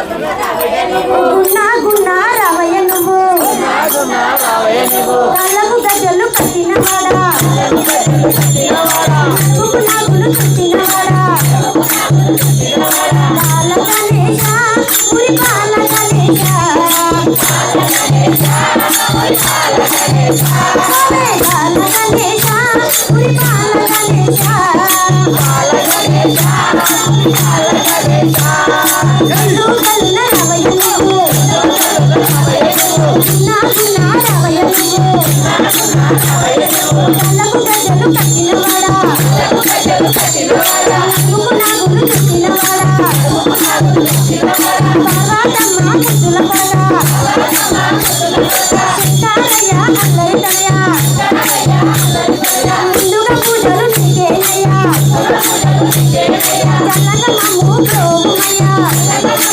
గున్నా గున్నా రావయ్య నువ్వు కళ్ళకు కట్టినవాడా నాగులు బాల గణేశ ఉరి బాల గణేశ బాల గణేశ ఉరి బాల గణేశ గున్నా గున్నా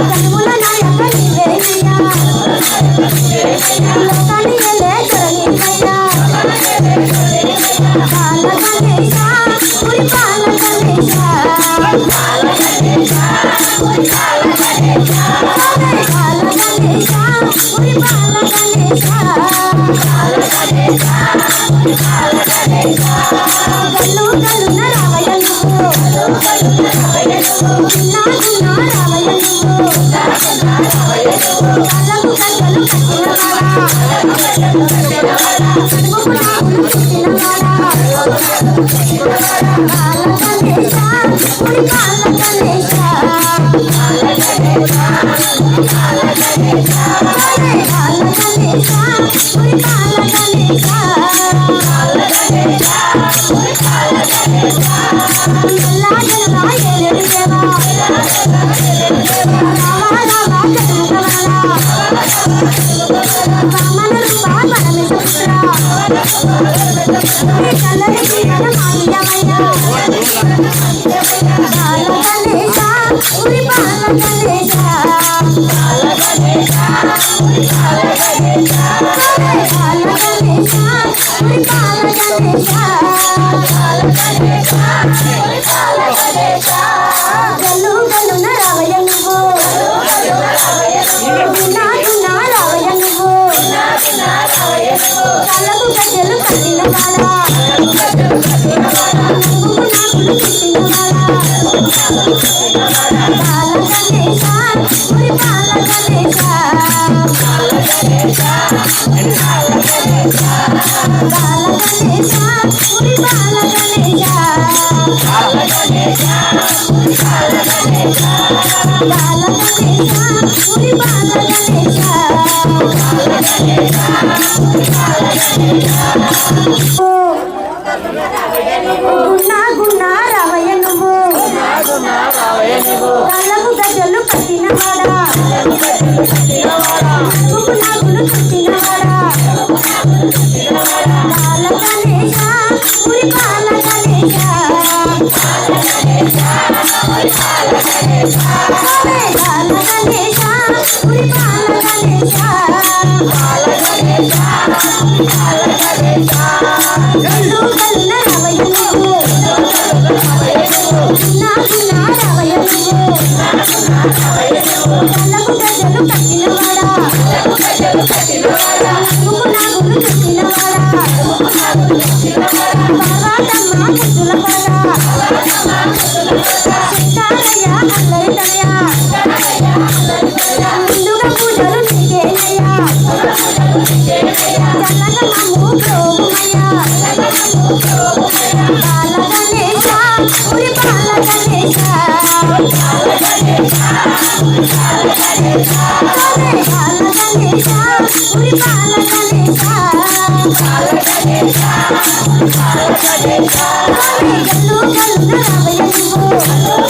కనుముల నాయక నీవేనయ్యా లోకాన్ని ఏలే గల్లు గల్లున రావయ్య నువ్వు గున్నా గున్నా రావయ్య నువ్వు కళ్ళకు గజ్జలు కట్టినవాడా చెప్పుకు నాగులు వామన గజ్జలు కట్టినవాడా చెప్పుకు నాగులు చుట్టినవాడా గున్నా గున్నా రావయ్య నువ్వు కళ్ళకు గజ్జలు కట్టినవాడా చెప్పుకు నాగులు చుట్టినవాడా బాల గణేశ ఉరి బాల గణేశ ఓలే బాల గల్లు నాకు నాకు నువ్వు నాకు నాకు రావయ్య నువ్వు కళ్ళకు గజ్జలు కట్టినవాడా గల్లు గల్లు రావయ్య నువ్వు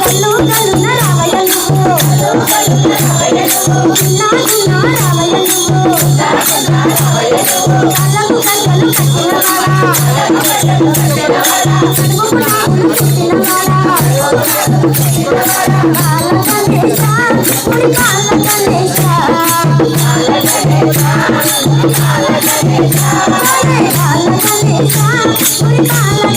గల్లు గల్లున రావయ్య Bye.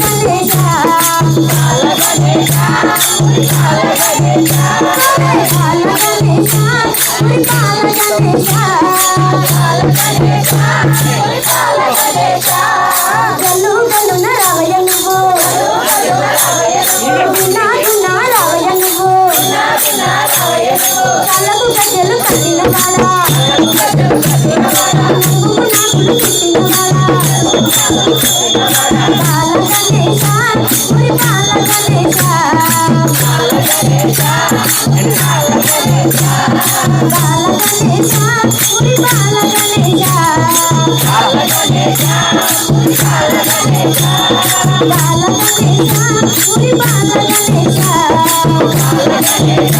Ganesha Bala Ganesha, Uri Bala Ganesha, Bala Ganesha, Uri Bala Ganesha. Yeah.